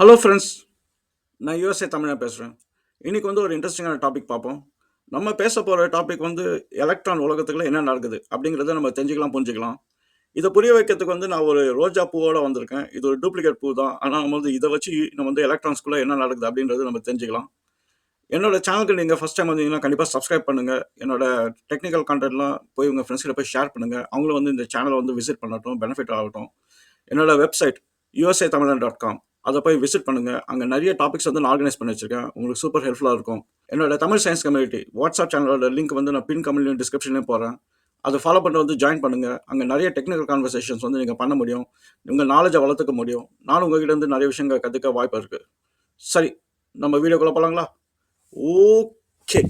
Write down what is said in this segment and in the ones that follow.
Hello friends நான் USA தமிழா பேசுகிறேன் இன்றைக்கி வந்து ஒரு இன்ட்ரெஸ்டிங்கான டாபிக் பார்ப்போம். நம்ம பேச போகிற டாபிக் வந்து எலக்ட்ரான் உலகத்துக்குள்ள என்ன நடக்குது அப்படிங்கிறத நம்ம தெரிஞ்சுக்கலாம் புரிஞ்சுக்கலாம். இதை புரிய வைக்கிறதுக்கு வந்து நான் ஒரு ரோஜா பூவோடு வந்திருக்கேன். இது ஒரு டூப்ளிகேட் பூ தான். ஆனால் நம்ம வந்து இதை வச்சு நம்ம வந்து எலக்ட்ரான்ஸ்குள்ளே என்ன நடக்குது அப்படின்றது நம்ம தெரிஞ்சுக்கலாம். என்னோட சேனலுக்கு நீங்கள் ஃபஸ்ட் டைம் வந்தீங்கன்னா கண்டிப்பாக சப்ஸ்கிரைப் பண்ணுங்கள் என்னோட டெக்னிக்கல் கண்டென்ட்லாம் போய் உங்கள் ஃப்ரெண்ட்ஸ்கிட்ட போய் ஷேர் பண்ணுங்கள் அவங்களும் வந்து இந்த சேனலை வந்து விசிட் பண்ணட்டும் பெனிஃபிட் ஆகட்டும். என்னோட website USA Tamilan dot com அதை போய் விசிட் பண்ணுங்கள் அங்கே நிறைய டாபிக்ஸ் வந்து நான் ஆர்கனைஸ் பண்ணி வச்சிருக்கேன். உங்களுக்கு சூப்பர் ஹெல்ப்ஃபுல்லாக இருக்கும். என்னோட தமிழ் சயின்ஸ் கம்யூனிட்டி வாட்ஸ்அப் சேனலோட லிங்க் வந்து நான் பின் கம்யூனிட்டி டிஸ்கிரிப்ஷன்லேயும் போகிறேன் அதை ஃபாலோ பண்ண வந்து ஜாயின் பண்ணுங்கள் அங்கே நிறைய டெக்னிக்கல் கான்வர்சேஷன்ஸ் வந்து நீங்கள் பண்ண முடியும். உங்கள் நாலேஜை வளர்த்துக்க முடியும். நானும் உங்ககிட்ட இருந்து நிறைய விஷயங்கள் கற்றுக்க வாய்ப்பு இருக்குது சரி நம்ம வீடியோக்குள்ளே போகலாங்களா ஓகே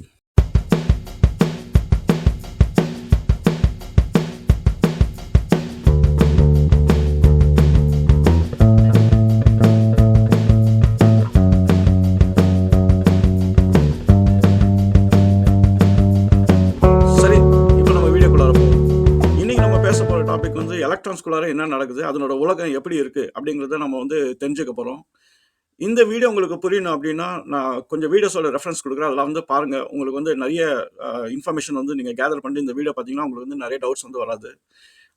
டாபிக் வந்து எலக்ட்ரான்ஸ்குள்ளார என்ன நடக்குது அதனோட உலகம் எப்படி இருக்குது அப்படிங்கிறத நம்ம வந்து தெரிஞ்சுக்க போகிறோம் இந்த வீடியோ உங்களுக்கு புரியணும் அப்படின்னா நான் கொஞ்சம் வீடியோஸோட ரெஃபரன்ஸ் கொடுக்குறேன். அதெல்லாம் வந்து பாருங்கள் உங்களுக்கு வந்து நிறைய இன்ஃபர்மேஷன் வந்து நீங்கள் கேதர் பண்ணி இந்த வீடியோ பார்த்தீங்கன்னா உங்களுக்கு வந்து நிறைய டவுட்ஸ் வந்து வராது.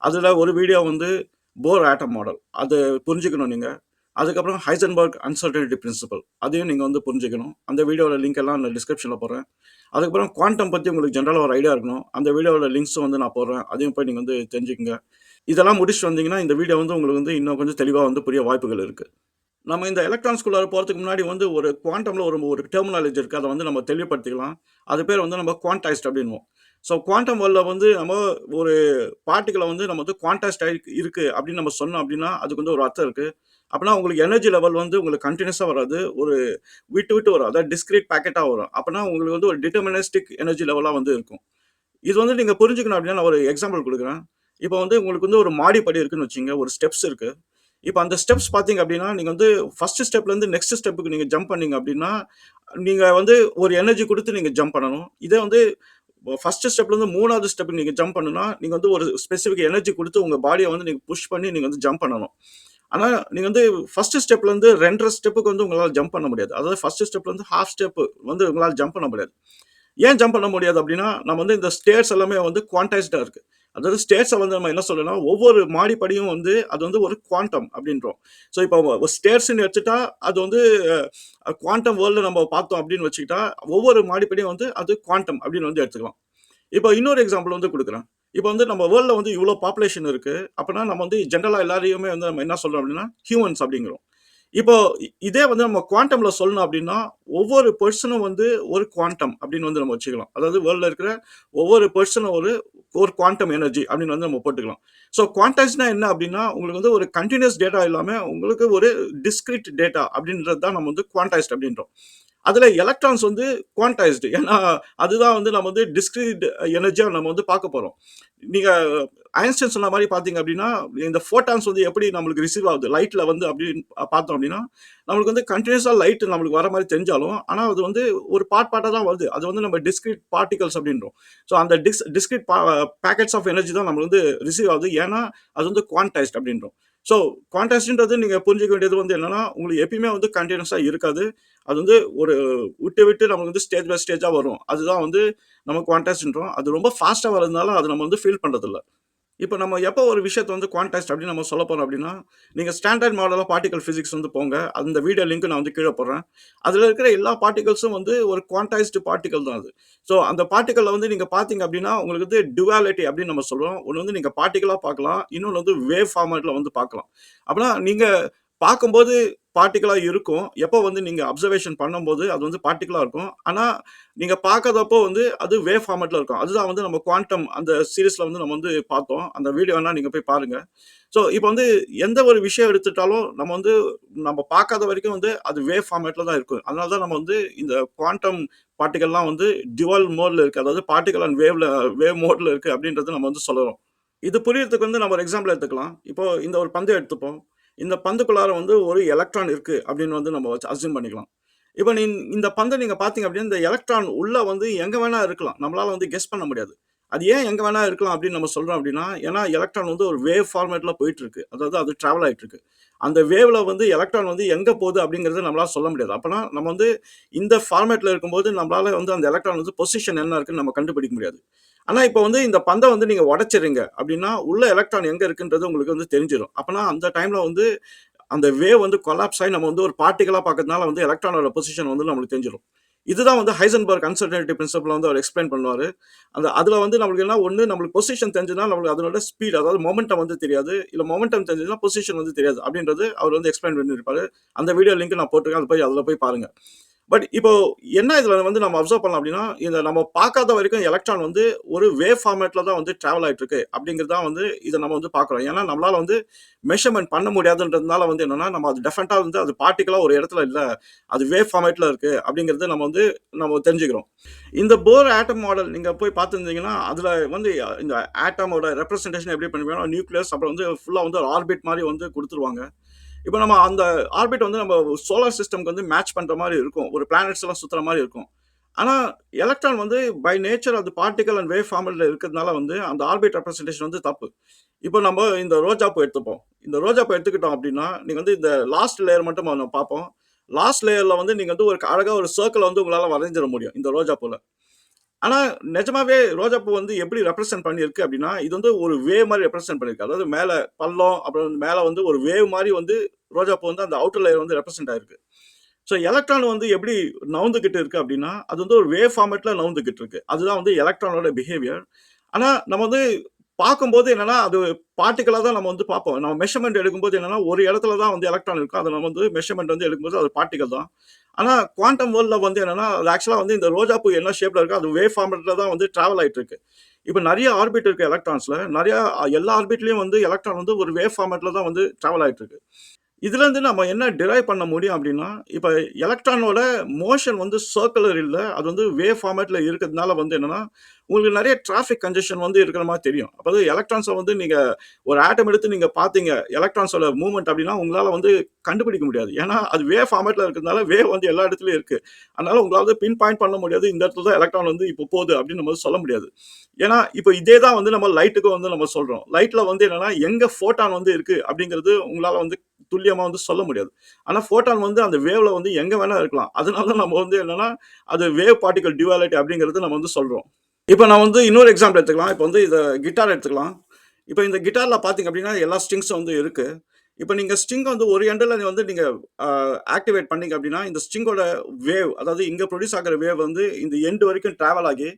அதில் ஒரு வீடியோ வந்து போர் ஆட்டம் மாடல் அது புரிஞ்சுக்கணும் நீங்கள் அதுக்கப்புறம் ஹைசன்பர்க் அன்சர்டனிட்டி பிரின்சிபல் அதையும் நீங்கள் வந்து புரிஞ்சுக்கணும். அந்த வீடியோட லிங்க் எல்லாம் நான் டிஸ்கிரிப்ஷனில் போகிறேன் அதுக்கப்புறம் குவாண்டம் பற்றி உங்களுக்கு ஜென்ரலாக ஒரு ஐடியா இருக்கணும். அந்த வீடியோவில் லிங்க்ஸும் வந்து நான் போடுறேன். அதையும் போய் நீங்கள் வந்து தெரிஞ்சுக்கங்க. இதெல்லாம் முடிச்சுட்டு வந்தீங்கன்னா இந்த வீடியோ வந்து உங்களுக்கு வந்து இன்னும் கொஞ்சம் தெளிவாக வந்து புரிய வாய்ப்புகள் இருக்குது நம்ம இந்த எலக்ட்ரான்ஸ்குள்ளார போகிறதுக்கு முன்னாடி வந்து ஒரு குவாண்டமில் ஒரு ஒரு டெர்மினாலஜி இருக்குது அதை வந்து நம்ம தெளிவுபடுத்திக்கலாம். அது பேர் வந்து நம்ம குவான்டைஸ்ட் அப்படின்வோம் ஸோ குவாண்டம் வேர்ல்டில் வந்து நம்ம ஒரு பார்ட்டிகளை வந்து நம்ம வந்து குவான்டைஸ்ட் இருக்குது அப்படின்னு நம்ம சொன்னோம் அப்படின்னா அதுக்கு வந்து ஒரு அர்த்தம் இருக்குது அப்படின்னா உங்களுக்கு எனர்ஜி லெவல் வந்து உங்களுக்கு கண்டினியூஸாக வராது ஒரு விட்டு விட்டு வரும். அதாவது டிஸ்கிரீட் பேக்கெட்டாக வரும். அப்படின்னா உங்களுக்கு வந்து ஒரு டிட்டர்மினிஸ்டிக் எனர்ஜி லெவலாக வந்து இருக்கும். இது வந்து நீங்கள் புரிஞ்சுக்கணும் அப்படின்னா நான் ஒரு எக்ஸாம்பிள் கொடுக்குறேன். இப்போ வந்து உங்களுக்கு வந்து ஒரு மாடிப்படி இருக்குன்னு வச்சுங்க ஒரு ஸ்டெப்ஸ் இருக்குது இப்போ அந்த ஸ்டெப்ஸ் பார்த்தீங்க அப்படின்னா நீங்கள் வந்து ஃபஸ்ட்டு ஸ்டெப்லேருந்து நெக்ஸ்ட் ஸ்டெப்புக்கு நீங்கள் ஜம்ப் பண்ணீங்க அப்படின்னா நீங்கள் வந்து ஒரு எனர்ஜி கொடுத்து நீங்கள் ஜம்ப் பண்ணணும். இதே வந்து ஃபர்ஸ்ட் ஸ்டெப்லேருந்து மூணாவது ஸ்டெப் நீங்கள் ஜம்ப் பண்ணுனா நீங்கள் வந்து ஒரு ஸ்பெசிஃபிக் எனர்ஜி கொடுத்து உங்கள் பாடியை வந்து நீங்கள் புஷ் பண்ணி நீங்கள் வந்து ஜம்ப் பண்ணணும். ஆனால் நீங்கள் வந்து ஃபர்ஸ்ட் ஸ்டெப்லேருந்து ரெண்டரை ஸ்டெப்புக்கு வந்து உங்களால் ஜம்ப் பண்ண முடியாது. அதாவது ஃபர்ஸ்ட் ஸ்டெப்லேருந்து ஹாஃப் ஸ்டெப் வந்து உங்களால் ஜம்ப் பண்ண முடியாது. ஏன் ஜம்ப் பண்ண முடியாது அப்படின்னா நம்ம வந்து இந்த ஸ்டேட்ஸ் எல்லாமே வந்து குவான்டைஸ்டாக இருக்குது அதாவது ஸ்டேட்ஸை வந்து நம்ம என்ன சொல்லலாம் ஒவ்வொரு மாடிப்படியும் வந்து அது வந்து ஒரு குவாண்டம் அப்படின்றோம். ஸோ இப்போ ஒரு ஸ்டேட்ஸ்ன்னு எடுத்துட்டா அது வந்து குவாண்டம் வேர்ல்டு நம்ம பார்த்தோம் அப்படின்னு வச்சுக்கிட்டா ஒவ்வொரு மாடிப்படியும் வந்து அது குவாண்டம் அப்படின்னு வந்து எடுத்துக்கலாம். இப்போ இன்னொரு எக்ஸாம்பிள் வந்து கொடுக்குறேன். இப்போ வந்து நம்ம வேர்ல்டில் வந்து இவ்வளோ பாப்புலேஷன் இருக்குது அப்படின்னா நம்ம வந்து ஜென்ரலாக எல்லாரையுமே வந்து நம்ம என்ன சொல்கிறோம் அப்படின்னா ஹியூமன்ஸ் அப்படிங்கிறோம். இப்போ இதே வந்து நம்ம குவாண்டம்ல சொல்லணும் அப்படின்னா ஒவ்வொரு பர்சனும் வந்து ஒரு குவாண்டம் அப்படின்னு வந்து நம்ம வச்சுக்கலாம். அதாவது வேர்ல்டில் இருக்கிற ஒவ்வொரு பர்சனும் ஒரு ஒரு குவாண்டம் எனர்ஜி அப்படின்னு வந்து நம்ம போட்டுக்கலாம். ஸோ குவான்டைஸ்னா என்ன அப்படின்னா உங்களுக்கு வந்து ஒரு கண்டினியூஸ் டேட்டா இல்லாமல் உங்களுக்கு ஒரு டிஸ்கிரிட் டேட்டா அப்படின்றது தான் நம்ம வந்து குவான்டைஸ்ட் அப்படின்றோம். அதில் எலக்ட்ரான்ஸ் வந்து குவான்டைஸ்டு ஏன்னா அதுதான் வந்து நம்ம வந்து டிஸ்கிரிட் எனர்ஜியாக நம்ம வந்து பார்க்க போகிறோம் நீங்கள் ஐன்ஸ்டைன் சொன்ன மாதிரி பார்த்தீங்க அப்படின்னா இந்த ஃபோட்டான்ஸ் வந்து எப்படி நம்மளுக்கு ரிசீவ் ஆகுது? லைட்டில் வந்து அப்படின்னு பார்த்தோம் அப்படின்னா நம்மளுக்கு வந்து கண்டினியூஸாக லைட் நம்மளுக்கு வர மாதிரி தெரிஞ்சாலும் ஆனால் அது வந்து ஒரு பார்ட் பார்ட்டாக தான் வருது. அது வந்து நம்ம டிஸ்கிரிட் பார்ட்டிகல்ஸ் அப்படின்றோம். ஸோ அந்த டிஸ் டிஸ்கிரிட் பேக்கெட்ஸ் ஆஃப் எனர்ஜி தான் நம்மளுக்கு வந்து ரிசீவ் ஆகுது. ஏன்னா அது வந்து குவான்டைஸ்ட் அப்படின்றோம். ஸோ குவான்டைஸ்ட்ன்றது நீங்கள் புரிஞ்சிக்க வேண்டியது வந்து என்னன்னா உங்களுக்கு எப்பயுமே வந்து கண்டினியூஸாக இருக்காது. அது வந்து ஒரு விட்டு விட்டு நமக்கு வந்து ஸ்டேஜ் பை ஸ்டேஜாக வரும். அதுதான் வந்து நம்ம குவான்டைஸ்ட்ன்றோம் அது ரொம்ப ஃபாஸ்ட்டாக வரதுனால அது நம்ம வந்து ஃபீல் பண்ணுறதில்ல இப்போ நம்ம எப்போ ஒரு விஷயத்தை வந்து குவான்டைஸ்ட் அப்படின்னு நம்ம சொல்ல போகிறோம் அப்படின்னா நீங்கள் ஸ்டாண்டர்ட் மாடலாக பார்ட்டிகல் ஃபிசிக்ஸ் வந்து போங்க. அந்த வீடியோ லிங்க் நான் வந்து கீழே போடுறேன். அதில் இருக்கிற எல்லா பார்ட்டிகல்ஸும் வந்து ஒரு குவான்டைஸ்டு பார்ட்டிகல் தான் அது. ஸோ அந்த பார்ட்டிக்கலில் வந்து நீங்கள் பார்த்தீங்க அப்படின்னா உங்களுக்கு வந்து டுவாலிட்டி அப்படின்னு நம்ம சொல்கிறோம் ஒன்று வந்து நீங்கள் பார்ட்டிகலாக பார்க்கலாம். இன்னொன்று வந்து வேவ் ஃபார்மேட்டில் வந்து பார்க்கலாம். அப்படின்னா நீங்கள் பார்க்கும்போது பார்ட்டிக்கலாக இருக்கும். எப்போ வந்து நீங்கள் அப்சர்வேஷன் பண்ணும்போது அது வந்து பார்ட்டிக்கலாக இருக்கும். ஆனால் நீங்கள் பார்க்காதப்போ வந்து அது வே ஃபார்மேட்டில் இருக்கும். அதுதான் வந்து நம்ம குவாண்டம் அந்த சீரீஸில் வந்து நம்ம வந்து பார்த்தோம். அந்த வீடியோ வேணால் நீங்கள் போய் பாருங்கள் ஸோ இப்போ வந்து எந்த ஒரு விஷயம் எடுத்துட்டாலும் நம்ம வந்து நம்ம பார்க்காத வரைக்கும் வந்து அது வே ஃபார்மேட்டில் தான் இருக்கும். அதனால தான் நம்ம வந்து இந்த குவாண்டம் பார்ட்டிகல்லாம் வந்து டிவல் மோடில் இருக்குது அதாவது பார்ட்டிகல் அண்ட் வேவ்ல வேவ் மோடில் இருக்குது அப்படின்றது நம்ம வந்து சொல்லுறோம் இது புரியறதுக்கு வந்து நம்ம ஒரு எக்ஸாம்பிள் எடுத்துக்கலாம். இப்போ இந்த ஒரு பந்தயம் எடுத்துப்போம். இந்த பந்துக்குள்ளார வந்து ஒரு எலக்ட்ரான் இருக்குது அப்படின்னு வந்து நம்ம வச்சு அசியூம் பண்ணிக்கலாம். இப்போ நீ இந்த பந்தை நீங்கள் பார்த்தீங்க அப்படின்னா இந்த எலக்ட்ரான் உள்ளே வந்து எங்கே வேணால் இருக்கலாம். நம்மளால் வந்து கெஸ் பண்ண முடியாது. அது ஏன் எங்கே வேணால் இருக்கலாம் அப்படின்னு நம்ம சொல்கிறோம் அப்படின்னா ஏன்னா எலக்ட்ரான் வந்து ஒரு வேவ் ஃபார்மேட்டில் போயிட்டுருக்கு அதாவது அது ட்ராவல் ஆகிட்டுருக்கு அந்த வேவில் வந்து எலக்ட்ரான் வந்து எங்கே போகுது அப்படிங்கிறத நம்மளால் சொல்ல முடியாது. அப்போனா நம்ம வந்து இந்த ஃபார்மேட்டில் இருக்கும்போது நம்மளால் வந்து அந்த எலக்ட்ரான் வந்து பொசிஷன் என்ன இருக்குன்னு நம்ம கண்டுபிடிக்க முடியாது. ஆனால் இப்போ வந்து இந்த பந்தை வந்து நீங்கள் உடச்சிடுங்க அப்படின்னா, உள்ள எலக்ட்ரான் எங்கே இருக்குன்றது உங்களுக்கு வந்து தெரிஞ்சிடும் அப்போனா அந்த டைமில் வந்து அந்த வேவ் வந்து கொலாப்ஸ் ஆகி நம்ம வந்து ஒரு பார்ட்டிகளாக பார்க்கறதுனால வந்து எலக்ட்ரானோட பொசிஷன் வந்து நம்மளுக்கு தெரிஞ்சிடும் இதுதான் வந்து ஹைசன்பர்க் அன்சர்டனிட்டி பிரின்சிபல் வந்து அவர் எக்ஸ்பிளைன் பண்ணுவாரு. அந்த அதுல வந்து நம்மளுக்கு என்ன ஒண்ணு நம்மளுக்கு பொசிஷன் தெரிஞ்சதுனா நம்மளுக்கு அதனோட ஸ்பீட் அதாவது மொமெண்டம் வந்து தெரியாது. இல்ல மொமெண்டம் தெரிஞ்சதுன்னா பொசிஷன் வந்து தெரியாது. அப்படின்றது அவர் வந்து எக்ஸ்பிளைன் பண்ணியிருப்பாரு. அந்த வீடியோ லிங்க் நான் போட்டிருக்கேன். அது போய் அதுல போய் பாருங்க. பட் இப்போ என்ன இதில் வந்து நம்ம அப்சர்வ் பண்ணலாம் அப்படின்னா, இந்த நம்ம பார்க்காத வரைக்கும் எலக்ட்ரான் வந்து ஒரு வேவ் ஃபார்மேட்டில் தான் வந்து ட்ராவல் ஆகிட்டு இருக்கு. அப்படிங்கிறது தான் வந்து இதை நம்ம வந்து பார்க்குறோம் ஏன்னா நம்மளால் வந்து மெஷர்மெண்ட் பண்ண முடியாதுன்றதுனால வந்து என்னன்னா, நம்ம அது டெஃபரெண்ட்டாக வந்து அது பார்ட்டிக்கலாக ஒரு இடத்துல இல்லை அது வேவ் ஃபார்மேட்டில் இருக்குது அப்படிங்கிறது நம்ம வந்து நம்ம தெரிஞ்சுக்கிறோம். இந்த போர் ஆட்டம் மாடல் நீங்கள் போய் பார்த்துருந்தீங்கன்னா அதில் வந்து இந்த ஆட்டமோட ரெப்ரஸன்டேஷன் எப்படி பண்ணுவீங்கன்னா நியூக்ளியஸ் அப்புறம் வந்து ஃபுல்லாக வந்து ஆர்பிட் மாதிரி வந்து கொடுத்துருவாங்க இப்போ நம்ம அந்த ஆர்பிட் வந்து நம்ம சோலார் சிஸ்டம்க்கு வந்து மேட்ச் பண்ணுற மாதிரி இருக்கும். ஒரு பிளானட்ஸ் எல்லாம் சுற்றுற மாதிரி இருக்கும். ஆனால் எலக்ட்ரான் வந்து பை நேச்சர் அது பார்ட்டிகல் அண்ட் வேவ் ஃபார்மில் இருக்கிறதுனால வந்து அந்த ஆர்பிட் ரெப்ரஸன்டேஷன் வந்து தப்பு. இப்போ நம்ம இந்த ரோஜாப்பூ எடுத்துப்போம். இந்த ரோஜாப்பூ எடுத்துக்கிட்டோம் அப்படின்னா, நீங்கள் வந்து இந்த லாஸ்ட் லேயர் மட்டும் நம்ம பார்ப்போம். லாஸ்ட் லேயரில் வந்து நீங்கள் வந்து ஒரு அழகாக ஒரு சர்க்கிள் வந்து உங்களால் வரைஞ்சிட முடியும். இந்த ரோஜாப்பூவில் ஆனால் நிஜமாவே ரோஜாப்பூ வந்து எப்படி ரெப்ரசன்ட் பண்ணியிருக்கு அப்படின்னா, இது வந்து ஒரு வேவ் மாதிரி ரெப்ரசன்ட் பண்ணியிருக்கு. அதாவது மேலே பள்ளம், அப்புறம் வந்து மேலே வந்து ஒரு வேவ் மாதிரி வந்து ரோஜாப்பூ வந்து அந்த அவுட்டர் லேயர் வந்து ரெப்ரசன்ட் ஆயிருக்கு. ஸோ எலக்ட்ரான் வந்து எப்படி நவுந்துக்கிட்டு இருக்கு அப்படின்னா, அது வந்து ஒரு வேவ் ஃபார்மேட்டில் நவுந்துக்கிட்டு இருக்கு. அதுதான் வந்து எலக்ட்ரானோட பிஹேவியர். ஆனால் நம்ம வந்து பார்க்கும்போது என்னன்னா, அது பார்ட்டிக்கலாக தான் நம்ம வந்து பார்ப்போம். நம்ம மெஷர்மெண்ட் எடுக்கும்போது என்னன்னா, ஒரு இடத்துல தான் வந்து எலக்ட்ரான் இருக்கும். அதை நம்ம வந்து மெஷர்மெண்ட் வந்து எடுக்கும்போது அது பார்ட்டிகள் தான். ஆனால் குவாண்டம் வேர்ல்டில் வந்து என்னென்னா அது ஆக்சுவலாக வந்து இந்த ரோஜா பூ என்ன ஷேப்பில் இருக்கோ, அது வேவ் ஃபார்மெட்டில் தான் வந்து ட்ராவல் ஆகிட்டு இருக்கு. இப்போ நிறைய ஆர்பிட் இருக்குது எலக்ட்ரான்ஸில் நிறையா எல்லா ஆர்பிட்லேயும் வந்து எலக்ட்ரான் வந்து ஒரு வேவ் ஃபார்மெட்டில் தான் வந்து ட்ராவல் ஆகிட்டு இருக்கு. இதுலேருந்து நம்ம என்ன டிரைவ் பண்ண முடியும் அப்படின்னா, இப்போ எலக்ட்ரானோட மோஷன் வந்து சர்க்குலர் இல்லை அது வந்து வே ஃபார்மேட்டில் இருக்கிறதுனால வந்து என்னென்னா உங்களுக்கு நிறைய டிராஃபிக் கன்ஜெஷன் வந்து இருக்கிற மாதிரி தெரியும். அதாவது எலக்ட்ரான்ஸை வந்து நீங்கள் ஒரு ஆட்டம் எடுத்து நீங்கள் பார்த்தீங்க. எலக்ட்ரான்ஸோட மூவ்மெண்ட் அப்படின்னா, உங்களால் வந்து கண்டுபிடிக்க முடியாது. ஏன்னா அது வே ஃபார்மேட்டில் இருக்கிறதுனால வே வந்து எல்லா இடத்துலையும் இருக்குது அதனால் உங்களால் வந்து பின் பாயிண்ட் பண்ண முடியாது. இந்த இடத்துல தான் எலக்ட்ரான் வந்து இப்போ போகுது அப்படின்னு நம்ம சொல்ல முடியாது. ஏன்னா இப்போ இதே தான் வந்து நம்ம லைட்டுக்கும் வந்து நம்ம சொல்கிறோம் லைட்டில் வந்து என்னென்னா எங்கே ஃபோட்டான் வந்து இருக்குது அப்படிங்கிறது உங்களால் வந்து துல்லியமா வந்து சொல்ல முடியாது. ஆனா ஃபோட்டான் வந்து அந்த வேவ்ல வந்து எங்க வேணா இருக்கலாம். அதனால தான் நம்ம வந்து என்னன்னா, அது வேவ் பார்ட்டிகிள் டுவாலிட்டி அப்படிங்கிறது நம்ம வந்து சொல்றோம். இப்ப நான் வந்து இன்னொரு எக்ஸாம்பிள் எடுத்துக்கலாம். இப்ப வந்து இத கிட்டார் எடுத்துக்கலாம். இப்ப இந்த கிட்டார்ல பார்த்தீங்க அப்படின்னா, எல்லா ஸ்ட்ரிங்ஸும் வந்து இருக்கு. இப்ப நீங்க ஸ்ட்ரிங் வந்து ஒரு எண்டுல வந்து நீங்க அ ஆக்டிவேட் பண்ணீங்க அப்படின்னா, இந்த ஸ்ட்ரிங்கோட வேவ் அதாவது இங்க புரொடியூஸ் ஆகுற வேவ் வந்து இந்த எண்ட் வரைக்கும் டிராவல் ஆகி,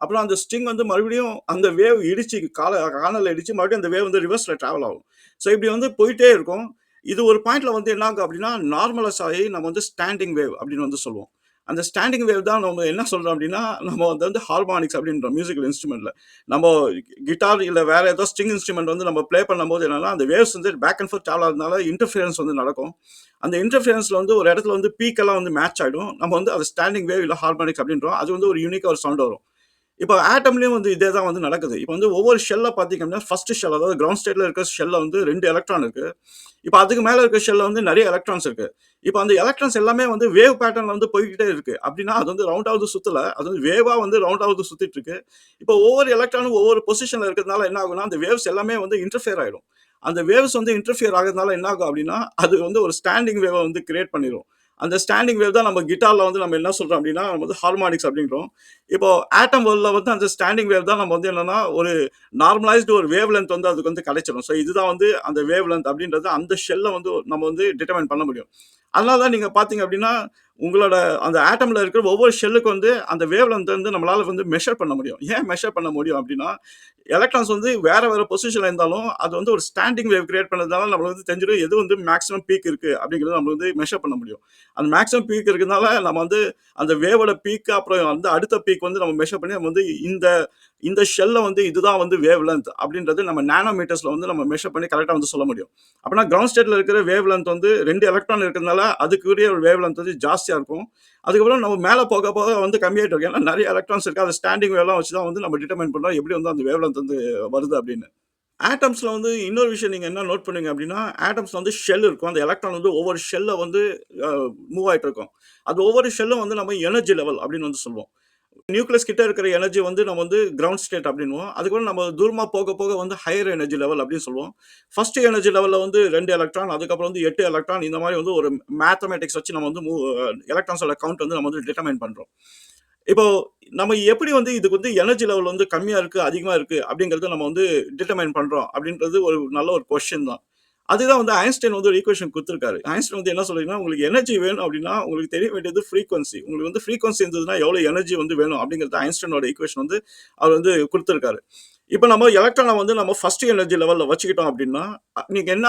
அப்புறம் அந்த ஸ்ட்ரிங் வந்து மறுபடியும் அந்த வேவ் இடிச்சு கால கானல்ல இடிச்சு மறுபடியும் அந்த வேவ் வந்து ரிவர்ஸ்ல டிராவல் ஆகும். ஸோ இப்படி வந்து போயிட்டே இருக்கும். இது ஒரு பாயிண்ட்ல வந்து என்னாங்க அப்படின்னா, நார்மலைஸ் ஆயி நம்ம வந்து ஸ்டாண்டிங் வேவ் அப்படின்னு வந்து சொல்லுவோம். அந்த ஸ்டாண்டிங் வேவ் தான் நம்ம என்ன சொல்கிறோம் அப்படின்னா, நம்ம வந்து வந்து ஹார்மானிக்ஸ் அப்படின்றோம் மியூசிக்கல் இன்ஸ்ட்ருமெண்ட்டில் நம்ம கிட்டார் இல்லை வேற ஏதோ ஸ்ட்ரிங் இன்ஸ்ட்ருமெண்ட் வந்து நம்ம ப்ளே பண்ணும்போது என்னன்னா, அந்த வேவ்ஸ் வந்து பேக் அண்ட் ஃபோர்த் டிராவல் ஆகுறதுனால இன்டர்ஃபியரன்ஸ் வந்து நடக்கும். அந்த இன்டர்ஃபியரன்ஸில் வந்து ஒரு இடத்துல வந்து பீக்கெல்லாம் வந்து மேட்ச் ஆகிடும் நம்ம வந்து அது ஸ்டாண்டிங் வேவ் இல்லை ஹார்மானிக்ஸ் அப்படின்றோம். அது வந்து ஒரு யூனிக்காக ஒரு சவுண்ட் வரும். இப்போ ஆட்டம்லேயும் வந்து இதே தான் வந்து நடக்குது. இப்போ வந்து ஒவ்வொரு ஷெல்லை பார்த்தீங்க அப்படின்னா, ஃபர்ஸ்ட் ஷெல் அதாவது கிரவுண்ட் ஸ்டேட்ல இருக்கிற ஷெல்லில் வந்து ரெண்டு எலக்ட்ரான் இருக்கு. இப்போ அதுக்கு மேலே இருக்கிற ஷெல்ல வந்து நிறைய எலக்ட்ரான்ஸ் இருக்கு. இப்போ அந்த எலக்ட்ரான்ஸ் எல்லாமே வந்து வேவ் பேட்டர்ன்ல வந்து போய்கிட்டே இருக்கு. அப்படின்னா அது வந்து ரவுண்டாவது சுத்தல. அது வந்து வேவா வந்து ரவுண்டாவது சுத்திட்டு இருக்கு. இப்போ ஒவ்வொரு எலக்ட்ரானும் ஒவ்வொரு பொசிஷன்ல இருக்கிறதுனால என்ன ஆகும்னா, அந்த வேவ்ஸ் எல்லாமே வந்து இன்டர்ஃபியர் ஆயிடும். அந்த வேவ்ஸ் வந்து இன்டர்ஃபியர் ஆகிறதுனால என்ன ஆகும் அப்படின்னா, அது வந்து ஒரு ஸ்டாண்டிங் வேவை வந்து கிரியேட் பண்ணிடும் அந்த ஸ்டாண்டிங் வேவ் தான் நம்ம கிட்டாரில் வந்து நம்ம என்ன சொல்கிறோம் அப்படின்னா, நம்ம வந்து ஹார்மானிக்ஸ் அப்படின்றோம். இப்போ ஆட்டம் வேர்ல்ட்ல வந்து அந்த ஸ்டாண்டிங் வேவ் தான் நம்ம வந்து என்னன்னா, ஒரு நார்மலைஸ்டு ஒரு வேவ் லென்த் வந்து அதுக்கு வந்து கிடைச்சிடும். ஸோ இதுதான் வந்து அந்த வேவ் லென்த் அப்படின்றது அந்த ஷெல்லை வந்து நம்ம வந்து டிட்டர்மைன் பண்ண முடியும். அதனால தான் நீங்கள் பார்த்தீங்க அப்படின்னா, உங்களோட அந்த ஆட்டமில் இருக்கிற ஒவ்வொரு ஷெல்லுக்கு வந்து அந்த வேவ் லென்த் வந்து நம்மளால வந்து மெஷர் பண்ண முடியும். ஏன் மெஷர் பண்ண முடியும் அப்படின்னா, எலக்ட்ரான்ஸ் வந்து வேறு வேறு பொசிஷனில் இருந்தாலும், அது வந்து ஒரு ஸ்டாண்டிங் வேவ் கிரியேட் பண்ணதுனால நம்மளுக்கு வந்து தெரிஞ்சிடும் எது வந்து மேக்ஸிமம் பீக் இருக்குது அப்படிங்கிறது நம்ம வந்து மெஷர் பண்ண முடியும். அந்த மேக்ஸிமம் பீக் இருக்கிறதுனால நம்ம வந்து அந்த வேவோட பீக் அப்புறம் வந்து அடுத்த பீக் வந்து நம்ம மெஷர் பண்ணி நம்ம வந்து இந்த இந்த ஷெல்ல வந்து இதுதான் வந்து வேவ் லென்த் அப்படின்றது நம்ம நானோ வந்து நம்ம மெஷர் பண்ணி கரெக்டாக வந்து சொல்ல முடியும். அப்படின்னா கிரவுண்ட் ஸ்டேட்ல இருக்கிற வேவ் லென்த் வந்து ரெண்டு எலக்ட்ரான் இருக்கிறதுனால அதுக்குரிய ஒரு வேவ் லென்த் வந்து ஜாஸ்தியாக இருக்கும். அதுக்கப்புறம் நம்ம மேலே போக போக வந்து கம்மியாகிட்டு இருக்கும். ஏன்னா நிறைய எலக்ட்ரான்ஸ் இருக்கு. அது ஸ்டாண்டிங் வேவ்லாம் வச்சு தான் வந்து நம்ம டிட்டர்மைன் பண்றோம். எப்படி வந்து அந்த வேவ் லென்த் வந்து வருது அப்படின்னு. ஆட்டம்ஸில் வந்து இன்னொரு விஷயம் நீங்கள் என்ன நோட் பண்ணுங்க அப்படின்னா, ஆட்டம்ஸில் வந்து ஷெல் இருக்கும். அந்த எலக்ட்ரான் வந்து ஒவ்வொரு ஷெல்லை வந்து மூவ் ஆகிட்டு இருக்கும். அது ஒவ்வொரு ஷெல்லும் வந்து நம்ம எனர்ஜி லெவல் அப்படின்னு வந்து சொல்லுவோம். நியூக்ளியஸ் கிட்ட இருக்கிற எனர்ஜி வந்து நம்ம வந்து கிரவுண்ட் ஸ்டேட் அப்படின்னுவோம். அதுக்கப்புறம் நம்ம தூரமாக போக போக வந்து ஹையர் எனர்ஜி லெவல் அப்படின்னு சொல்லுவோம். ஃபர்ஸ்ட் எனர்ஜி லெவலில் வந்து ரெண்டு எலக்ட்ரான் அதுக்கப்புறம் வந்து எட்டு எலக்ட்ரான் இந்த மாதிரி வந்து ஒரு மேத்தமெட்டிக்ஸ் வச்சு நம்ம வந்து எலக்ட்ரான்ஸோட கவுண்ட் வந்து நம்ம வந்து டிட்டர்மைன் பண்ணுறோம் இப்போ நம்ம எப்படி வந்து இதுக்கு வந்து எனர்ஜி லெவல் வந்து கம்மியாக இருக்குது அதிகமாக இருக்குது அப்படிங்கிறத நம்ம வந்து டிட்டர்மைன் பண்ணுறோம் அப்படின்றது ஒரு நல்ல ஒரு கொஷின் தான். அதுதான் வந்து ஐன்ஸ்டைன் வந்து ஒரு ஈக்குவேஷன் கொடுத்துருக்காரு. ஐன்ஸ்டைன் வந்து என்ன சொல்றீங்கன்னா உங்களுக்கு எனர்ஜி வேணும் அப்படின்னா உங்களுக்கு தெரிய வேண்டியது ஃப்ரீக்வன்சி உங்களுக்கு வந்து ஃப்ரீக்வன்சி இருந்ததுன்னா எவ்வளோ எனர்ஜி வந்து வேணும் அப்படிங்கிறது ஐன்ஸ்டைனோட ஈக்குவேஷன் வந்து அவர் வந்து கொடுத்துருக்காரு. இப்போ நம்ம எலக்ட்ரானை வந்து நம்ம ஃபர்ஸ்ட் எனர்ஜி லெவலில் வச்சுக்கிட்டோம் அப்படின்னா நீங்கள் என்ன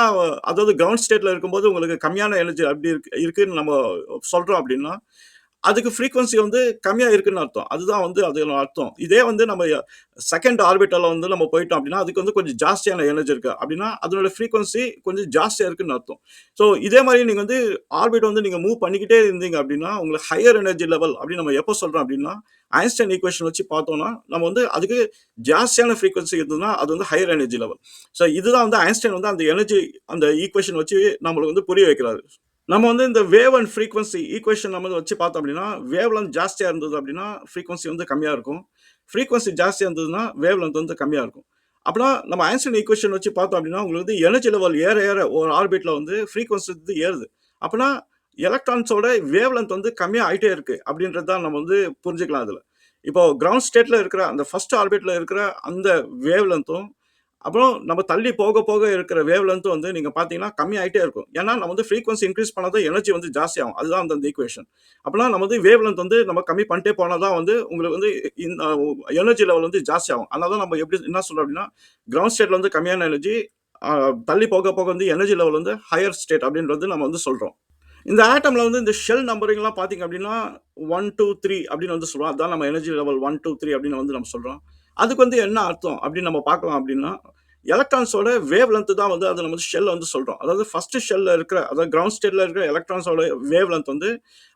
அதாவது கிரவுண்ட் ஸ்டேட்டில் இருக்கும்போது உங்களுக்கு கம்மியான எனர்ஜி அப்படி இருக்கு இருக்குன்னு நம்ம சொல்கிறோம் அப்படின்னா அதுக்கு ஃப்ரீக்வன்சி வந்து கம்மியாக இருக்குன்னு அர்த்தம். அதுதான் வந்து அதோட அர்த்தம். இதே வந்து நம்ம செகண்ட் ஆர்பிட்டலில் வந்து நம்ம போயிட்டோம் அப்படின்னா அதுக்கு வந்து கொஞ்சம் ஜாஸ்தியான எனர்ஜி இருக்குது அப்படின்னா அதனோட ஃப்ரீக்வன்சி கொஞ்சம் ஜாஸ்தியாக இருக்குன்னு அர்த்தம். ஸோ இதே மாதிரி நீங்கள் வந்து ஆர்பிட் வந்து நீங்கள் மூவ் பண்ணிக்கிட்டே இருந்தீங்க அப்படின்னா உங்களுக்கு ஹையர் எனர்ஜி லெவல் அப்படின்னு நம்ம எப்போ சொல்கிறோம் அப்படின்னா ஐன்ஸ்டைன் ஈக்குவேஷன் வச்சு பார்த்தோம்னா நம்ம வந்து அதுக்கு ஜாஸ்தியான ஃப்ரீக்வன்சி இருந்ததுன்னா அது வந்து ஹையர் எனர்ஜி லெவல் ஸோ இதுதான் வந்து ஐன்ஸ்டைன் வந்து அந்த எனர்ஜி அந்த ஈக்குவேஷன் வச்சு நம்மளுக்கு வந்து புரிய வைக்கிறாரு. நம்ம வந்து இந்த வேவ் அண்ட் ஃப்ரீக்வன்சி ஈக்குவேஷன் நம்ம வச்சு பார்த்தோம் அப்படின்னா வேவ் லென்த் ஜாஸ்தியாக இருந்தது அப்படின்னா ஃப்ரீக்வன்சி வந்து கம்மியாக இருக்கும். ஃப்ரீக்வன்சி ஜாஸ்தியாக இருந்ததுன்னா வேவ் லென்த் வந்து கம்மியாக இருக்கும். அப்படின்னா நம்ம ஆன்சன் ஈக்குவேஷன் வச்சு பார்த்தோம் அப்படின்னா உங்களுக்கு வந்து எனர்ஜி லெவல் ஏற ஏற ஒரு ஆர்பிட்டில் வந்து ஃப்ரீக்வன்சி வந்து ஏறுது. அப்படின்னா எலக்ட்ரான்ஸோட வேவ் லென்த் வந்து கம்மியாக ஆகிட்டே இருக்குது அப்படின்றது தான் நம்ம வந்து புரிஞ்சுக்கலாம் அதில். இப்போ கிரவுண்ட் ஸ்டேட்டில் இருக்கிற அந்த ஃபர்ஸ்ட் ஆர்பிட்டில் இருக்கிற அந்த வேவ் லென்த்தும் அப்புறம் நம்ம தள்ளி போக போக இருக்கிற வேவ் லென்த் வந்து நீங்கள் பார்த்தீங்கன்னா கம்மியாயிட்டே இருக்கும். ஏன்னா நம்ம வந்து ஃப்ரீக்வன்சி இன்க்ரீஸ் பண்ணாதான் எனர்ஜி வந்து ஜாஸ்தி ஆகும். அதுதான் அந்த ஈக்குவேஷன் அப்படின்னா நம்ம வந்து வேவ் லென்த் வந்து நம்ம கம்மி பண்ணிட்டே போனால் தான் வந்து உங்களுக்கு வந்து இந்த எனர்ஜி லெவல் வந்து ஜாஸ்தி ஆகும். அதனால தான் நம்ம எப்படி என்ன சொல்கிறோம் அப்படின்னா கிரவுண்ட் ஸ்டேட்ல வந்து கம்மியான எனர்ஜி தள்ளி போக போக வந்து எனர்ஜி லெவல் வந்து ஹையர் ஸ்டேட் அப்படின்றது நம்ம வந்து சொல்கிறோம் இந்த ஆட்டமில் வந்து இந்த ஷெல் நம்பரிங்லாம் பார்த்தீங்க அப்படின்னா ஒன் டூ த்ரீ அப்படின்னு வந்து சொல்கிறோம் அதான் நம்ம energy level one two three அப்படின்னு வந்து நம்ம சொல்கிறோம் அதுக்கு வந்து என்ன அர்த்தம் அப்படின்னு நம்ம பார்க்கலாம் அப்படின்னா எலக்ட்ரான்ஸோட வேவ் லென்த் தான் வந்து அதை நம்ம வந்து ஷெல்ல வந்து சொல்கிறோம் அதாவது ஃபர்ஸ்ட் ஷெல்ல இருக்கிற அதாவது கிரவுண்ட் ஸ்டேட்ல இருக்கிற எலக்ட்ரான்ஸோட வேவ் லென்த் வந்து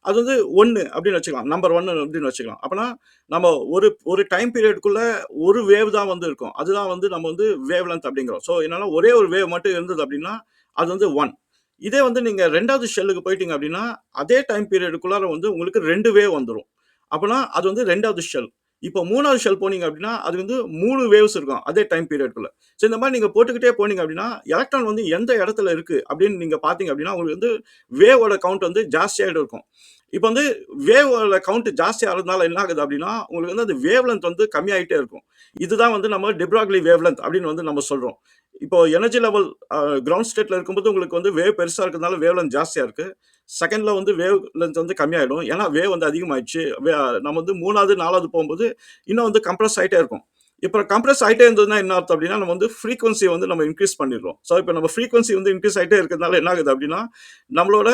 அது வந்து ஒன்று அப்படின்னு வச்சுக்கலாம். நம்பர் ஒன்று அப்படின்னு வச்சுக்கலாம். அப்போனா நம்ம ஒரு ஒரு டைம் பீரியடுக்குள்ளே ஒரு வேவ் தான் வந்து இருக்கும். அதுதான் வந்து நம்ம வந்து வேவ் லென்த் அப்படிங்கிறோம். ஸோ என்னென்னா ஒரே ஒரு வேவ் மட்டும் இருந்தது அப்படின்னா அது வந்து ஒன் இதே வந்து நீங்கள் ரெண்டாவது ஷெல்லுக்கு போயிட்டீங்க அப்படின்னா அதே டைம் பீரியடுக்குள்ளார வந்து உங்களுக்கு ரெண்டு வேவ் வந்துடும் அப்போனா அது வந்து ரெண்டாவது ஷெல் இப்போ மூணாவது ஷெல் போனீங்க அப்படின்னா அது வந்து மூணு வேவ்ஸ் இருக்கும் அதே டைம் பீரியட்குள்ள ஸோ இந்த மாதிரி நீங்கள் போட்டுக்கிட்டே போனீங்க அப்படின்னா எலக்ட்ரான் வந்து எந்த இடத்துல இருக்குது அப்படின்னு நீங்கள் பார்த்தீங்க அப்படின்னா உங்களுக்கு வந்து வேவோட கவுண்ட் வந்து ஜாஸ்தியாகிட்டு இருக்கும். இப்போ வந்து வேவோட கவுண்ட் ஜாஸ்தியாக இருந்தாலும் என்ன ஆகுது அப்படின்னா உங்களுக்கு வந்து அந்த வேவ் லென்த் வந்து கம்மியாகிட்டே இருக்கும். இதுதான் வந்து நம்ம டிப்ராக்லி வேவ்லென்த் அப்படின்னு வந்து நம்ம சொல்கிறோம் இப்போ எனர்ஜி லெவல் கிரவுண்ட் ஸ்டேட்டில் இருக்கும்போது உங்களுக்கு வந்து வேவ் பெருசாக இருக்கிறதுனால வேவ் லென்த் ஜாஸ்தியாக இருக்குது செகண்டில் வந்து வேவ் லென்த் வந்து கம்மியாயிடும். ஏன்னா வேவ் வந்து அதிகமாகிடுச்சு வே- நம்ம வந்து மூணாவது நாலாவது போகும்போது இன்னும் வந்து கம்ப்ரஸ் ஆகிட்டே இருக்கும். இப்போ கம்ப்ரஸ் ஆகிட்டே இருந்ததுன்னா என்ன அர்த்தம் அப்படின்னா நம்ம வந்து ஃப்ரீக்வன்சியை வந்து நம்ம இன்க்ரீஸ் பண்ணிடுறோம். ஸோ இப்போ நம்ம ஃப்ரீக்வன்சி வந்து இன்க்ரீஸ் ஆகிட்டே இருக்கிறதுனால என்ன ஆகுது அப்படின்னா நம்மளோட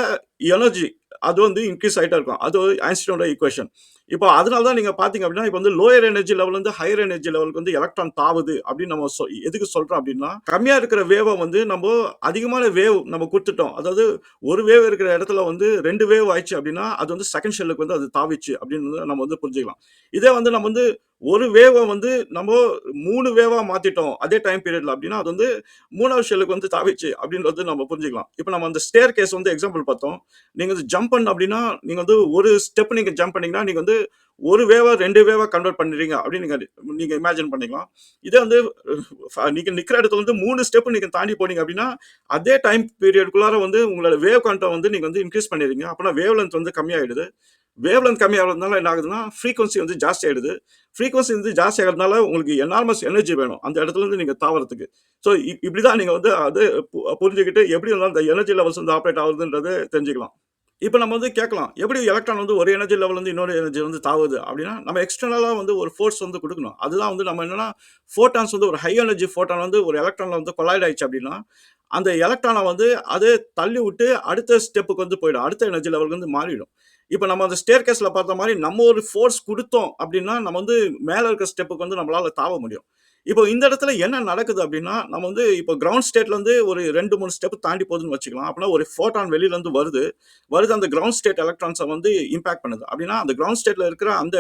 எனர்ஜி அது வந்து இன்க்ரீஸ் ஆகிட்டே இருக்கும். அது ஐன்ஸ்டீனோட ஈக்குவேஷன் இப்போ அதனால தான் நீங்கள் பார்த்தீங்க அப்படின்னா இப்போ வந்து லோயர் எனர்ஜி லெவல் வந்து ஹையர் எனர்ஜி லெவலுக்கு வந்து எலக்ட்ரான் தாவுது அப்படின்னு நம்ம சொ- எதுக்கு சொல்கிறோம் அப்படின்னா கம்மியாக இருக்கிற வேவை வந்து நம்ம அதிகமான வேவ் நம்ம கொடுத்துட்டோம். அதாவது ஒரு வேவ் இருக்கிற இடத்துல வந்து ரெண்டு வேவ் ஆயிடுச்சு அப்படின்னா அது வந்து செகண்ட் ஷெல்லுக்கு வந்து அது தாவிச்சு அப்படின்னு நம்ம வந்து புரிஞ்சுக்கலாம். இதே வந்து நம்ம வந்து ஒரு வேவை வந்து நம்ம மூணு வேவா மாத்திட்டோம் அதே டைம் பீரியட்ல அப்படின்னா அது வந்து மூணாவது ஷெல்லுக்கு வந்து தாவிச்சு அப்படின்றது நம்ம புரிஞ்சுக்கலாம். இப்போ நம்ம அந்த ஸ்டேர் கேஸ் வந்து எக்ஸாம்பிள் பார்த்தோம். நீங்க வந்து ஜம்ப் பண்ண அப்படின்னா நீங்க வந்து ஒரு ஸ்டெப் நீங்க ஜம்ப் பண்ணீங்கன்னா நீங்க வந்து ஒரு வேவா ரெண்டு வேவா கன்வெர்ட் பண்ணுறீங்க அப்படின்னு நீங்கள் நீங்கள் இமேஜின் பண்ணிக்கலாம். இதே வந்து நீங்கள் நிற்கிற இடத்துல வந்து மூணு ஸ்டெப் நீங்கள் தாண்டி போனீங்க அப்படின்னா அதே டைம் பீரியடுக்குள்ளார வந்து உங்களோட வேவ் கவுண்ட்டை வந்து நீங்கள் வந்து இன்க்ரீஸ் பண்ணிடுறீங்க. அப்படின்னா வேவ் லென்த் வந்து கம்மியாயிடுது. வேவ் லென்த் கம்மியாகிறதுனால என்ன ஆகுதுன்னா ஃப்ரீக்வன்சி வந்து ஜாஸ்தி ஆகிடுது ஃப்ரீக்வன்சி வந்து ஜாஸ்தி ஆகிறதுனால உங்களுக்கு எனார்மஸ் எனர்ஜி வேணும் அந்த இடத்துல இருந்து நீங்கள் தாவறதுக்கு ஸோ இப்படி தான் நீங்கள் வந்து அது பு- புரிஞ்சுக்கிட்டு எப்படி இருந்தாலும் அந்த எனர்ஜி லெவல்ஸ் வந்து ஆப்ரேட் ஆகுதுன்றது தெரிஞ்சுக்கலாம். இப்போ நம்ம வந்து கேட்கலாம் எப்படி எலக்ட்ரான் வந்து ஒரு எனர்ஜி லெவல் வந்து இன்னொரு எனர்ஜி வந்து தாவுது அப்படின்னா நம்ம எக்ஸ்டர்னலாக வந்து ஒரு ஃபோர்ஸ் வந்து கொடுக்கணும். அதுதான் வந்து நம்ம என்னன்னா ஃபோட்டான்ஸ் வந்து ஒரு ஹை எனர்ஜி ஃபோட்டான் வந்து ஒரு எலக்ட்ரானில் வந்து கொலாய்ட் ஆயிடுச்சு அப்படின்னா அந்த எலக்ட்ரானை வந்து அது தள்ளி விட்டு அடுத்த ஸ்டெப்புக்கு வந்து போயிடும். அடுத்த எனர்ஜி லெவலுக்கு வந்து மாறிடும். இப்போ நம்ம அந்த ஸ்டேர் கேஸில் பார்த்த மாதிரி நம்ம ஒரு ஃபோர்ஸ் கொடுத்தோம் அப்படின்னா நம்ம வந்து மேலே இருக்க ஸ்டெப்புக்கு வந்து நம்மளால் தாவ முடியும். இப்போ இந்த இடத்துல என்ன நடக்குது அப்படின்னா நம்ம வந்து இப்போ கிரவுண்ட் ஸ்டேட்ல இருந்து ஒரு ரெண்டு மூணு ஸ்டெப் தாண்டி போகுதுன்னு வச்சுக்கலாம். அப்படின்னா ஒரு ஃபோட்டான் வெளியில இருந்து வருது. வருது அந்த கிரவுண்ட் ஸ்டேட் எலக்ட்ரான்ஸை வந்து இம்பாக்ட் பண்ணுது. அப்படின்னா அந்த கிரவுண்ட் ஸ்டேட்ல இருக்கிற அந்த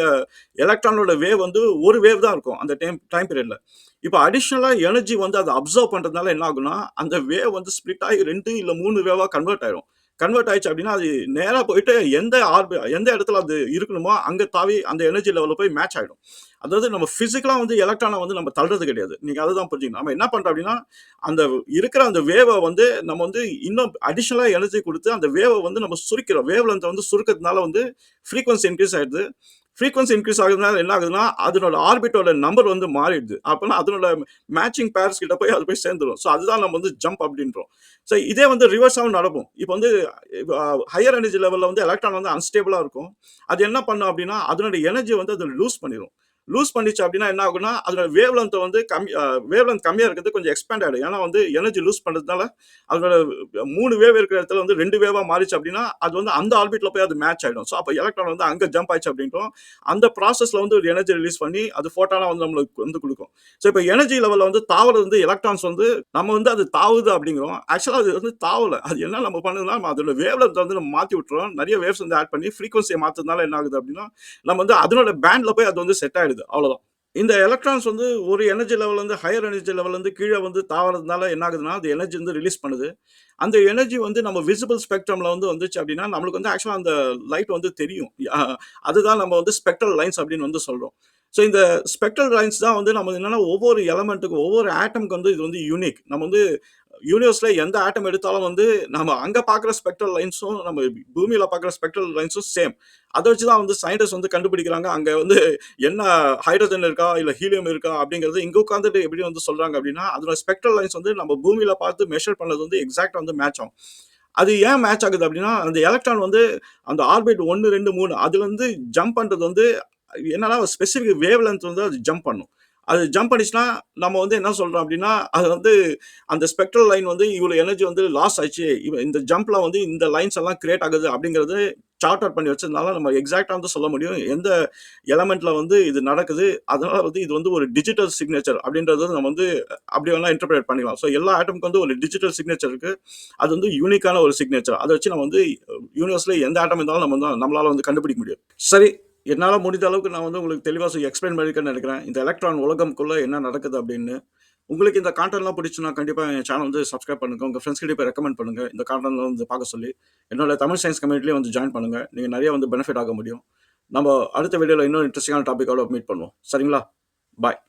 எலக்ட்ரானோட வேவ் வந்து ஒரு வேவ் தான் இருக்கும் அந்த டைம் டைம் பீரியட்ல இப்போ அடிஷ்னலாக எனர்ஜி வந்து அதை அப்சர்வ் பண்ணுறதுனால என்ன ஆகுனா அந்த வேவ் வந்து ஸ்ப்ளிட் ஆகி ரெண்டு இல்லை மூணு வேவாக கன்வெர்ட் ஆயிரும். கன்வெர்ட் ஆயிடுச்சு அப்படின்னா அது நேராக போயிட்டு எந்த ஆர்பி எந்த இடத்துல அது இருக்கணுமோ அங்கே தாவி அந்த எனர்ஜி லெவலில் போய் மேட்ச் ஆகிடும் அதாவது நம்ம ஃபிசிக்கலாக வந்து எலக்ட்ரானை வந்து நம்ம தள்ளுறது கிடையாது. நீங்கள் அதை தான் புரிஞ்சுக்கணும். நம்ம என்ன பண்ணுறோம் அப்படின்னா அந்த இருக்கிற அந்த வேவை வந்து நம்ம வந்து இன்னும் அடிஷ்னலாக எனர்ஜி கொடுத்து அந்த வேவை வந்து நம்ம சுருக்கிறோம். வேவ் வந்து சுருக்கிறதுனால வந்து ஃப்ரீக்வன்சி இன்க்ரீஸ் ஆகிடுது ஃப்ரீக்வன்சி இன்க்ரீஸ் ஆகுதுனால என்ன ஆகுதுன்னா அதனோட ஆர்பிட்டோட நம்பர் வந்து மாறிடுது. அப்போனா அதனோட மேட்சிங் பேர்ஸ் கிட்ட போய் அது போய் சேர்ந்துடும் ஸோ அதுதான் நம்ம வந்து ஜம்ப் அப்படின்றோம். ஸோ இதே வந்து ரிவர்ஸாகவும் நடக்கும். இப்போ வந்து ஹையர் எனர்ஜி லெவலில் வந்து எலக்ட்ரான் வந்து அன்ஸ்டேபிளாக இருக்கும். அது என்ன பண்ணும் அப்படின்னா அதனுடைய எனர்ஜி வந்து அது லூஸ் பண்ணிடும் லூஸ் பண்ணிச்சு அப்படின்னா என்ன ஆகுனா அதோட வேவ்லெந்த் வந்து கம்மி வேவ்லந்த் கம்மியாக இருக்கிறது கொஞ்சம் எக்ஸ்பேண்ட் ஆகிடும் ஏன்னா வந்து எனர்ஜி லூஸ் பண்ணுறதுனால அதோட மூணு வேவ் இருக்கிற இடத்துல வந்து ரெண்டு வேவாக மாறிச்சு அப்படின்னா அது வந்து அந்த ஆர்பிட்டில் போய் அது மேட்ச் ஆகிடும் ஸோ அப்போ எலக்ட்ரான் வந்து அங்கே ஜம்ப் ஆயிடுச்சு அப்படின்ட்டும் அந்த ப்ராசஸில் வந்து ஒரு எனர்ஜி ரிலீஸ் பண்ணி அது ஃபோட்டோலாம் வந்து நம்மளுக்கு வந்து கொடுக்கும். ஸோ இப்போ எனர்ஜி லெவலில் வந்து தாவறது வந்து எலக்ட்ரான்ஸ் வந்து நம்ம வந்து அது தாவுது அப்படிங்கிறோம். ஆக்சுவலாக அது வந்து தாவலை. அது என்ன நம்ம பண்ணுதுன்னா நம்ம அதோட வேவ்லெந்த் வந்து நம்ம மாற்றி விட்டுறோம். நிறைய வேவ்ஸ் வந்து ஆட் பண்ணி ஃப்ரீக்வன்சியை மாற்றுறதுனால என்ன ஆகுது அப்படின்னா நம்ம வந்து அதனோட பேண்டில் போய் அது வந்து செட் ஆகிடும் ஆயிடுது அவ்வளோதான் இந்த எலக்ட்ரான்ஸ் வந்து ஒரு எனர்ஜி லெவல்லேருந்து ஹையர் எனர்ஜி லெவல்லேருந்து கீழே வந்து தாவறதுனால என்ன ஆகுதுன்னா அது எனர்ஜி வந்து ரிலீஸ் பண்ணுது. அந்த எனர்ஜி வந்து நம்ம விசிபிள் ஸ்பெக்ட்ரமில் வந்து வந்துச்சு அப்படின்னா நம்மளுக்கு வந்து ஆக்சுவலாக அந்த லைட் வந்து தெரியும். அதுதான் நம்ம வந்து ஸ்பெக்ட்ரல் லைன்ஸ் அப்படின்னு வந்து சொல்கிறோம் ஸோ இந்த ஸ்பெக்ட்ரல் லைன்ஸ் தான் வந்து நம்ம என்னென்னா ஒவ்வொரு எலமெண்ட்டுக்கும் ஒவ்வொரு ஆட்டம்க்கு வந்து இது வந்து யூனிக் நம்ம வந்து யூனிவர்ஸ்ல எந்த ஆட்டம் எடுத்தாலும் வந்து நம்ம அங்க பார்க்குற ஸ்பெக்ட்ரல் லைன்ஸும் நம்ம பூமியில பார்க்குற ஸ்பெக்ட்ரல் லைன்ஸும் சேம் அதை வச்சு தான் வந்து சயின்டிஸ்ட் வந்து கண்டுபிடிக்கிறாங்க. அங்க வந்து என்ன ஹைட்ரஜன் இருக்கா இல்ல ஹீலியம் இருக்கா அப்படிங்கிறது இங்க உட்காந்துட்டு எப்படி வந்து சொல்றாங்க அப்படின்னா அதோட ஸ்பெக்ட்ரல் லைன்ஸ் வந்து நம்ம பூமியில பார்த்து மெஷர் பண்ணது வந்து எக்ஸாக்ட் வந்து மேட்ச் ஆகும். அது ஏன் மேட்ச் ஆகுது அப்படின்னா அந்த எலக்ட்ரான் வந்து அந்த ஆர்பிட் ஒன்று ரெண்டு மூணு அதுலேருந்து ஜம்ப் பண்ணுறது வந்து என்னன்னா ஸ்பெசிஃபிக் வேவ் லென்த் வந்து அது ஜம்ப் பண்ணும். அது ஜம்ப் பண்ணிச்சுன்னா நம்ம வந்து என்ன சொல்கிறோம் அப்படின்னா அது வந்து அந்த ஸ்பெக்ட்ரல் லைன் வந்து இவ்வளோ எனர்ஜி வந்து லாஸ் ஆச்சு இந்த ஜம்ப்ல வந்து இந்த லைன்ஸ் எல்லாம் கிரியேட் ஆகுது அப்படிங்கிறது சார்ட் அவுட் பண்ணி வச்சதுனால நம்ம எக்ஸாக்டாக வந்து சொல்ல முடியும். எந்த எலமெண்ட்டில் வந்து இது நடக்குது அதனால வந்து இது வந்து ஒரு டிஜிட்டல் சிக்னேச்சர் அப்படின்றது நம்ம வந்து அப்படி வேணா இன்டர்பிரேட் பண்ணிக்கலாம். ஸோ எல்லா ஆட்டமுக்கு வந்து ஒரு டிஜிட்டல் சிக்னேச்சர் இருக்குது அது வந்து யூனிக்கான ஒரு சிக்னேச்சர் அதை வச்சு நம்ம வந்து யூனிவர்ஸில் எந்த ஆட்டம் இருந்தாலும் நம்ம வந்து நம்மளால் வந்து கண்டுபிடிக்க முடியும். சரி என்னால் முடிந்த அளவுக்கு நான் வந்து உங்களுக்கு தெளிவாக எக்ஸ்பிளைன் பண்ணியிருக்கேன்னு நினைக்கிறேன். இந்த எலக்ட்ரான் உலகம்குள்ளே என்ன நடக்குது அப்படின்னு உங்களுக்கு இந்த கான்டென்ட்லாம் பிடிச்சுன்னா கண்டிப்பாக என் சேனல் வந்து சப்ஸ்கிரைப் பண்ணுங்கள் உங்கள் ஃப்ரெண்ட்ஸ் கிட்டே போய் ரெக்கமெண்ட் பண்ணுங்கள் இந்த கான்டென்ட்ல வந்து பார்க்க சொல்லி என்னோட தமிழ் சயின்ஸ் கம்யூனிட்டிலே வந்து ஜாயின் பண்ணுங்கள் நீங்கள் நிறைய வந்து பெனிஃபிட் ஆக முடியும். நம்ம அடுத்த வீடியோவில் இன்னும் இன்ட்ரெஸ்டிங்கான டாப்பிக்கோட மீட் பண்ணுவோம். சரிங்களா? பாய்